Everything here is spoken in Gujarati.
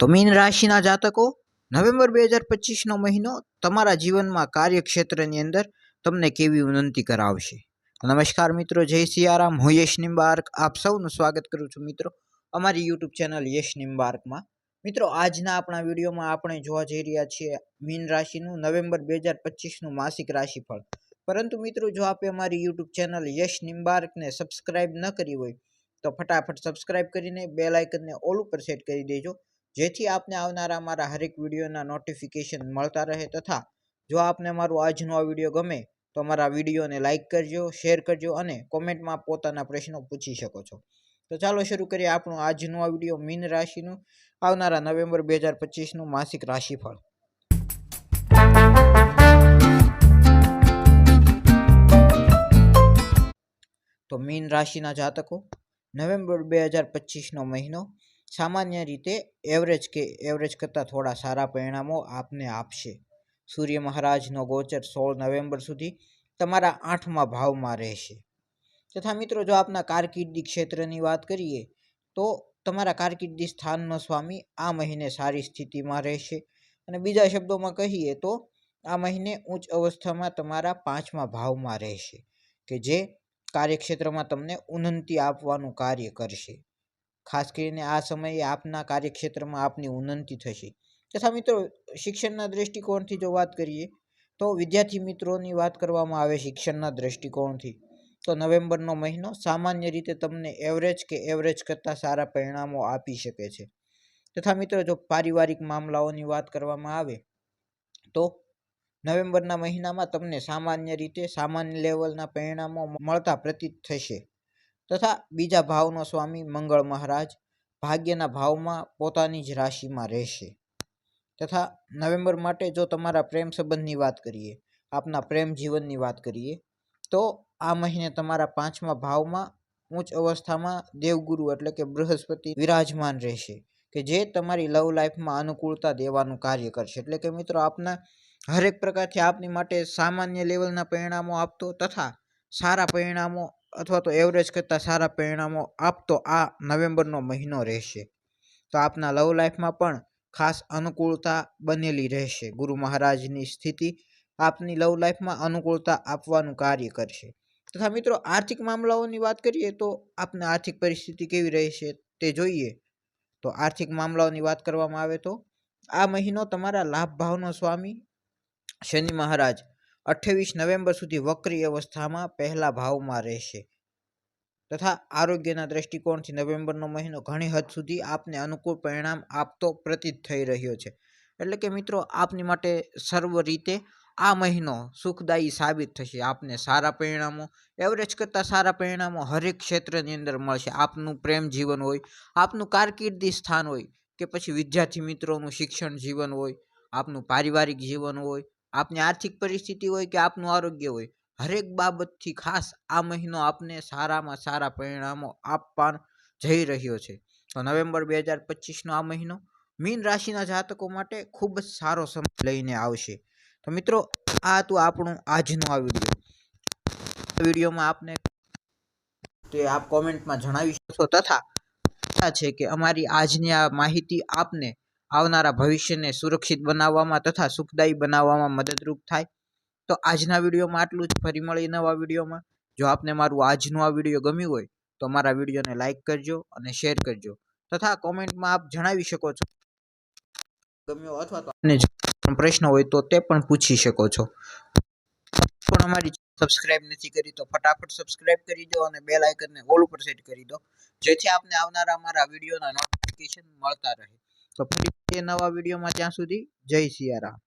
તો મીન રાશિના જાતકો, નવેમ્બર બે હજાર પચીસનો મહિનો તમારા જીવનમાં કાર્યક્ષેત્રની અંદર તમને કેવી વિનંતી કરાવશે. નમસ્કાર મિત્રો, જય સિયારામ. હું યશ નિમ્બાર્ક આપ સૌનું સ્વાગત કરું છું મિત્રો અમારી યુટ્યુબ ચેનલ યશ નિમ્બાર્કમાં મિત્રો, આજના આપણા વિડીયોમાં આપણે જોવા જઈ રહ્યા છીએ મીન રાશિનું નવેમ્બર બે હજાર પચીસનું માસિક રાશિફળ. પરંતુ મિત્રો, જો આપે અમારી યુટ્યુબ ચેનલ યશ નિમ્બાર્કને સબસ્ક્રાઇબ ન કરી હોય, તો ફટાફટ સબસ્ક્રાઇબ કરીને બે લાઇકનને ઓલ ઉપર સેટ કરી દેજો. જેથી આપને આવનારા મારા હરેક વિડીયોના નોટિફિકેશન મળતા રહે તથા જો આપને મારું આજનો આ વીડિયો ગમે તો મારા વિડીયોને લાઇક કરજો શેર કરજો અને કોમેન્ટમાં પોતાના પ્રશ્નો પૂછી શકો છો. તો ચાલો શરૂ કરીએ આપણું આજનો આ વીડિયો મીન રાશિનું. આવનારા નવેમ્બર બે હજાર પચીસનું માસિક રાશિફળ. તો મીન રાશિના જાતકો. નવેમ્બર બે હજાર પચીસનો મહિનો. સામાન્ય રીતે એવરેજ કે એવરેજ કરતાં થોડા સારા પરિણામો આપને આપશે. સૂર્ય મહારાજનો ગોચર સોળ નવેમ્બર સુધી તમારા આઠમા ભાવમાં રહેશે. તથા મિત્રો, જો આપના કારકિર્દી ક્ષેત્રની વાત કરીએ, તો તમારા કારકિર્દી સ્થાનનો સ્વામી આ મહિને સારી સ્થિતિમાં રહેશે. અને બીજા શબ્દોમાં કહીએ તો, આ મહિને ઉચ્ચ અવસ્થામાં તમારા પાંચમા ભાવમાં રહેશે, કે જે કાર્યક્ષેત્રમાં તમને ઉન્નતિ આપવાનું કાર્ય કરશે. ખાસ કરીને આ સમયે આપના કાર્યક્ષેત્રમાં આપની ઉન્નતિ થશે. તથા મિત્રો, શિક્ષણના દૃષ્ટિકોણથી જો વાત કરીએ, તો વિદ્યાર્થી મિત્રોની વાત કરવામાં આવે શિક્ષણના દૃષ્ટિકોણથી તો નવેમ્બરનો મહિનો સામાન્ય રીતે તમને એવરેજ કે એવરેજ કરતાં સારા પરિણામો આપી શકે છે. તથા મિત્રો, જો પારિવારિક મામલાઓની વાત કરવામાં આવે, તો નવેમ્બરના મહિનામાં તમને સામાન્ય રીતે સામાન્ય લેવલના પરિણામો મળતા પ્રતીત થશે. તથા બીજા ભાવનો સ્વામી મંગળ મહારાજ ભાગ્યના ભાવમાં પોતાની જ રાશિમાં રહેશે. તથા નવેમ્બર માટે જો તમારા પ્રેમ સંબંધની વાત કરીએ, આપના પ્રેમ જીવનની વાત કરીએ, તો આ મહિને તમારા પાંચમા ભાવમાં ઉચ્ચ અવસ્થામાં દેવગુરુ એટલે કે બૃહસ્પતિ વિરાજમાન રહેશે, કે જે તમારી લવ લાઈફમાં અનુકૂળતા દેવાનું કાર્ય કરશે. એટલે કે મિત્રો, આપના હરેક પ્રકારથી આપની માટે સામાન્ય લેવલના પરિણામો આપતો તથા સારા પરિણામો અથવા તો એવરેજ કરતાં સારા પરિણામો આપતો આ નવેમ્બરનો મહિનો રહેશે. તો આપના લવ લાઈફમાં પણ ખાસ અનુકૂળતા બનેલી રહેશે. ગુરુ મહારાજની સ્થિતિ આપની લવ લાઈફમાં અનુકૂળતા આપવાનું કાર્ય કરશે. તથા મિત્રો, આર્થિક મામલાઓની વાત કરીએ તો આપને આર્થિક પરિસ્થિતિ કેવી રહેશે તે જોઈએ. તો આર્થિક મામલાઓની વાત કરવામાં આવે તો આ મહિનો તમારા લાભ ભાવનો સ્વામી શનિ મહારાજ અઠ્ઠાવીસ નવેમ્બર સુધી વક્રી અવસ્થામાં પહેલા ભાવમાં રહેશે. તથા આરોગ્યના દ્રષ્ટિકોણથી નવેમ્બરનો મહિનો ઘણી હદ સુધી આપને અનુકૂળ પરિણામ આપતો પ્રતીત થઈ રહ્યો છે. એટલે કે મિત્રો, આપની માટે સર્વ રીતે આ મહિનો સુખદાયી સાબિત થશે. આપને સારા પરિણામો એવરેજ કરતાં સારા પરિણામો હરેક ક્ષેત્રની અંદર મળશે. આપનું પ્રેમ જીવન હોય, આપનું કારકિર્દી સ્થાન હોય, કે પછી વિદ્યાર્થી મિત્રોનું શિક્ષણ જીવન હોય, આપનું પારિવારિક જીવન હોય આપની આર્થિક પરિસ્થિતિ હોય કે આપનું આરોગ્ય હોય, હરેક બાબતથી ખાસ આ મહિનો આપને સારામાં સારા પરિણામો આપવા જઈ રહ્યો છે. તો નવેમ્બર બે હજાર પચીસનો આ મહિનો મીન રાશિના જાતકો માટે ખૂબ જ સારો સમય લઈને આવશે. તો મિત્રો, આ હતું આપણું આજનો આ વીડિયો. વિડીયોમાં આપને તે આપ કોમેન્ટમાં જણાવી શકશો તથા છે કે અમારી આજની આ માહિતી આપને આવનારા ભવિષ્યને સુરક્ષિત બનાવવામાં તથા સુખદાયી બનાવવામાં મદદરૂપ થાય. તો આજના વિડીયોમાં આટલું જ. ફરી મળી નવા વિડીયોમાં. જો આપને મારું આજનું આ વીડિયો ગમ્યું હોય, તો મારા વિડીયોને લાઇક કરજો અને શેર કરજો. તથા કોમેન્ટમાં આપ જણાવી શકો છો. ગમ્યો અથવા તો આપને પ્રશ્ન હોય તો તે પણ પૂછી શકો છો. પણ અમારી સબસ્ક્રાઇબ નથી કરી તો ફટાફટ સબસ્ક્રાઇબ કરી દો અને બેલ આઇકનને ઓલ ઉપર સેટ કરી દો. જેથી આપને આવનારા અમારા વિડીયોના નોટિફિકેશન મળતા રહે. તો ફરી નવા વિડીયોમાં ત્યાં સુધી જય સિયારામ.